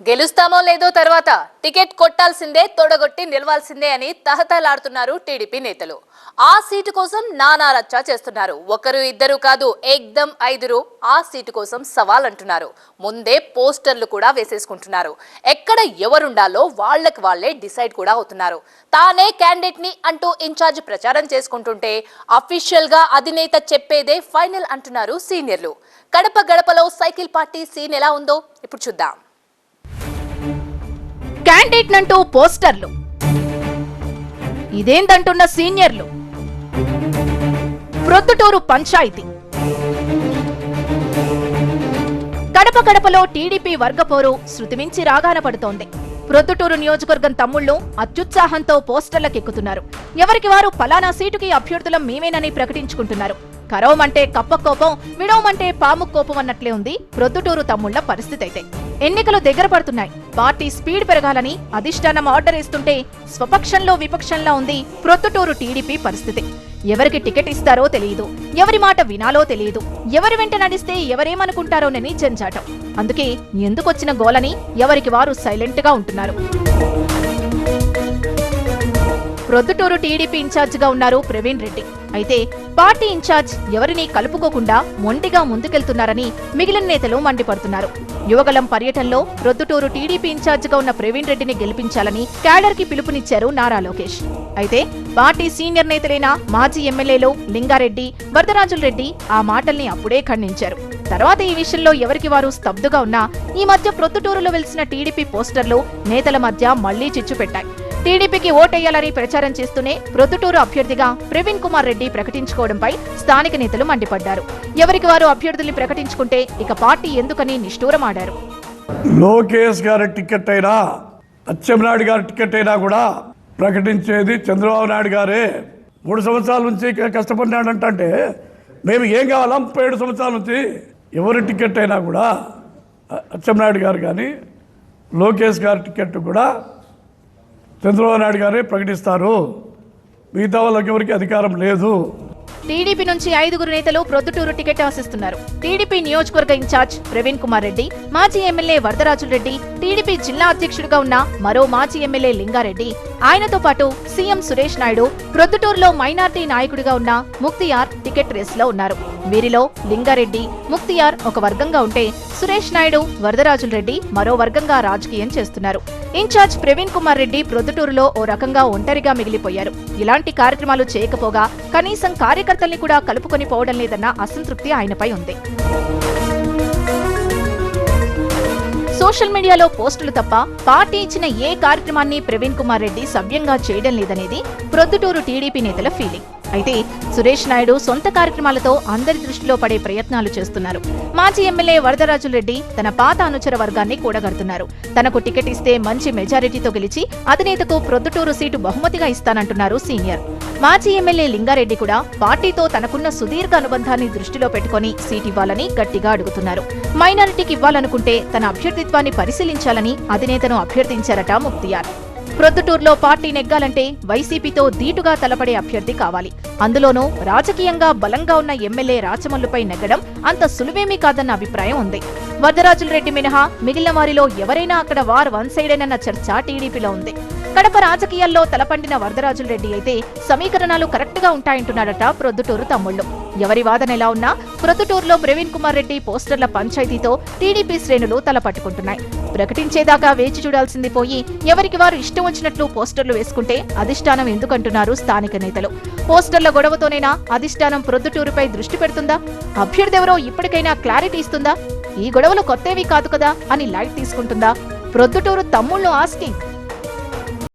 గెలుస్తామో లేదో తర్వాత టికెట్ కొట్టాల్సిందే తొడగొట్టి నిలవాల్సిందే అని తహతలాడుతున్నారు టీడీపీ నేతలు. ఆ సీటు కోసం నానా రచ్చా చేస్తున్నారు. ఒకరు ఇద్దరు కాదు ఏక్దం ఐదురు ఆ సీటు కోసం సవాల్ అంటున్నారు ముందే పోస్టర్లు కూడా వేసేసుకుంటున్నారు. ఎక్కడ ఎవరుండాలో వాళ్ళకు వాళ్ళే డిసైడ్ కూడా అవుతున్నారు. తానే క్యాండిడేట్ని అంటూ ఇన్ఛార్జ్ ప్రచారం చేసుకుంటుంటే అఫీషియల్గా అధినేత చెప్పేదే ఫైనల్ అంటున్నారు సీనియర్లు. గడప గడపలో సైకిల్ పార్టీ సీన్ ఎలా ఉందో ఇప్పుడు చూద్దాం. క్యాండిడేట్ నంటూ పోస్టర్లు. ఇదేందంటున్న సీనియర్లు? ప్రొద్దుటూరు పంచాయతీ. గడప గడపలో టీడీపీ వర్గపోరు శృతిమించి రాగాన పడుతోంది. ప్రొద్దుటూరు నియోజకవర్గం తమ్ముళ్ళు అత్యుత్సాహంతో పోస్టర్లకెక్కుతున్నారు. ఎవరికి వారు ఫలానా సీటుకి అభ్యర్థులం మేమేనని ప్రకటించుకుంటున్నారు. కరవమంటే కప్ప కోపం విడవమంటే పాము కోపం అన్నట్లే ఉంది ప్రొద్దుటూరు తమ్ముళ్ళ పరిస్థితి అయితే ఎన్నికలు దగ్గర పడుతున్నాయి. పార్టీ స్పీడ్ పెరగాలని అధిష్టానం ఆర్డర్ ఇస్తుంటే స్వపక్షంలో విపక్షంలా ఉంది ప్రొత్తుటూరు టీడీపీ పరిస్థితి. ఎవరికి టికెట్ ఇస్తారో తెలియదు. ఎవరి మాట వినాలో తెలియదు. ఎవరి వెంట నడిస్తే ఎవరేమనుకుంటారోనని జంజాటం అందుకే ఎందుకొచ్చిన గోలని ఎవరికి వారు సైలెంట్గా ఉంటున్నారు. ప్రొద్దుటూరు టీడీపీ ఇన్ఛార్జిగా ఉన్నారు ప్రవీణ్ రెడ్డి. అయితే పార్టీ ఇన్ఛార్జ్ ఎవరిని కలుపుకోకుండా మొండిగా ముందుకెళ్తున్నారని మిగిలిన నేతలు మండిపడుతున్నారు. యువగలం పర్యటనలో రొద్దుటూరు టీడీపీ ఇన్ఛార్జిగా ఉన్న ప్రవీణ్ రెడ్డిని గెలిపించాలని క్యాడర్కి పిలుపునిచ్చారు నారా లోకేష్. అయితే పార్టీ సీనియర్ నేతలైన మాజీ ఎమ్మెల్యేలు లింగారెడ్డి వరదరాజుల రెడ్డి ఆ మాటల్ని అప్పుడే ఖండించారు. తర్వాత ఈ విషయంలో ఎవరికి వారు స్తబ్దుగా ఉన్నా ఈ మధ్య ప్రొద్దుటూరులో వెలిసిన టీడీపీ పోస్టర్లు నేతల మధ్య మళ్ళీ చిచ్చు పెట్టాయి. టీడీపీకి ఓటేయాలని ప్రచారం చేస్తూనే ప్రొద్దుటూరు అభ్యర్థిగా ప్రవీణ్ కుమార్ రెడ్డి ప్రకటించుకోవడంపై స్థానిక నేతలు మండిపడ్డారు. ఎవరికి వారు అభ్యర్థుల్ని ప్రకటించుకుంటే ఇక పార్టీ ఎందుకని నిష్ఠూరమాడారు. లోకేష్ గారి టికెట్ అయినా అచ్చెంనాయుడు గారి టికెట్ అయినా కూడా ప్రకటించేది చంద్రబాబు నాయుడు గారే. మూడు సంవత్సరాల నుంచి కష్టపడినాడు అంటే మేము ఏం కావాలా? ముప్పై ఏడు సంవత్సరాల నుంచి ఎవరి టికెట్ అయినా కూడా అచ్చెంనాయుడు గారు కానీ లోకేష్ గారి టికెట్ కూడా చంద్రబాబు నాయుడు గారే ప్రకటిస్తారు. మిగతా వాళ్ళకి ఎవరికి అధికారం లేదు. టీడీపీ నుంచి ఐదుగురు నేతలు ప్రొద్దుటూరు టికెట్ ఆశిస్తున్నారు. టీడీపీ నియోజకవర్గ ఇన్ఛార్జ్ ప్రవీణ్ కుమార్ రెడ్డి మాజీ ఎమ్మెల్యే వరదరాజు రెడ్డి టీడీపీ జిల్లా అధ్యక్షుడిగా ఉన్న మరో మాజీ ఎమ్మెల్యే లింగారెడ్డి ఆయనతో పాటు సీఎం సురేష్ నాయుడు ప్రొద్దుటూరులో మైనార్టీ నాయకుడిగా ఉన్న ముక్తియార్ టికెట్ రేసులో ఉన్నారు. వీరిలో లింగారెడ్డి ముక్తియార్ ఒక వర్గంగా ఉంటే సురేష్ నాయుడు వరదరాజుల రెడ్డి మరో వర్గంగా రాజకీయం చేస్తున్నారు. ఇన్ఛార్జ్ ప్రవీణ్ కుమార్ రెడ్డి ప్రొద్దుటూరులో ఓ రకంగా ఒంటరిగా మిగిలిపోయారు. ఇలాంటి కార్యక్రమాలు చేయకపోగా కనీసం కార్యకర్తల్ని కూడా కలుపుకొని పోవడం లేదన్న అసంతృప్తి ఆయనపై ఉంది. సోషల్ మీడియాలో పోస్టులు తప్ప పార్టీ ఇచ్చిన ఏ కార్యక్రమాన్ని ప్రవీణ్ కుమార్ రెడ్డి సవ్యంగా చేయడం లేదనేది ప్రొద్దుటూరు టీడీపీ నేతల ఫీలింగ్. అయితే సురేష్ నాయుడు సొంత కార్యక్రమాలతో అందరి దృష్టిలో పడే ప్రయత్నాలు చేస్తున్నారు. మాజీ ఎమ్మెల్యే వరదరాజుల రెడ్డి తన పాత అనుచర వర్గాన్ని కూడగడుతున్నారు. తనకు టికెట్ ఇస్తే మంచి మెజారిటీతో గెలిచి అధినేతకు ప్రొద్దుటూరు సీటు బహుమతిగా ఇస్తానంటున్నారు సీనియర్. మాజీ ఎమ్మెల్యే లింగారెడ్డి కూడా పార్టీతో తనకున్న సుదీర్ఘ అనుబంధాన్ని దృష్టిలో పెట్టుకుని సీట్ ఇవ్వాలని గట్టిగా అడుగుతున్నారు. మైనారిటీకి ఇవ్వాలనుకుంటే తన అభ్యర్థిత్వాన్ని పరిశీలించాలని అధినేతను అభ్యర్థించారట ముక్తియార్. ప్రొద్దుటూరులో పార్టీ నెగ్గాలంటే వైసీపీతో ధీటుగా తలపడే అభ్యర్థి కావాలి. అందులోనూ రాజకీయంగా బలంగా ఉన్న ఎమ్మెల్యే రాచమల్లుపై నెగ్గడం అంత సులువేమీ కాదన్న అభిప్రాయం ఉంది. వరదరాజులరెడ్డి మినహా మిగిలిన వారిలో ఎవరైనా అక్కడ వార్ వన్ సైడేనన్న చర్చ టీడీపీలో ఉంది. కడప రాజకీయాల్లో తలపండిన వరదరాజులరెడ్డి అయితే సమీకరణాలు కరెక్ట్గా ఉంటాయంటున్నాడట ప్రొద్దుటూరు తమ్ముళ్ళు. ఎవరి వాదన ఎలా ఉన్నా ప్రొద్దుటూరులో ప్రవీణ్ కుమార్ రెడ్డి పోస్టర్ల పంచాయతీతో టీడీపీ శ్రేణులు తలపట్టుకుంటున్నాయి. ప్రకటించేదాకా వేచి చూడాల్సింది పోయి ఎవరికి వారు ఇష్టం వచ్చినట్లు పోస్టర్లు వేసుకుంటే అధిష్టానం ఎందుకంటున్నారు స్థానిక నేతలు. పోస్టర్ల గొడవతోనైనా అధిష్టానం ప్రొద్దుటూరుపై దృష్టి పెడుతుందా? అభ్యర్థెవరో ఇప్పటికైనా క్లారిటీ ఇస్తుందా? ఈ గొడవలు కొత్తవి కాదు కదా అని లైట్ తీసుకుంటుందా? ప్రొద్దుటూరు తమ్ముళ్ళు ఆస్కింగ్.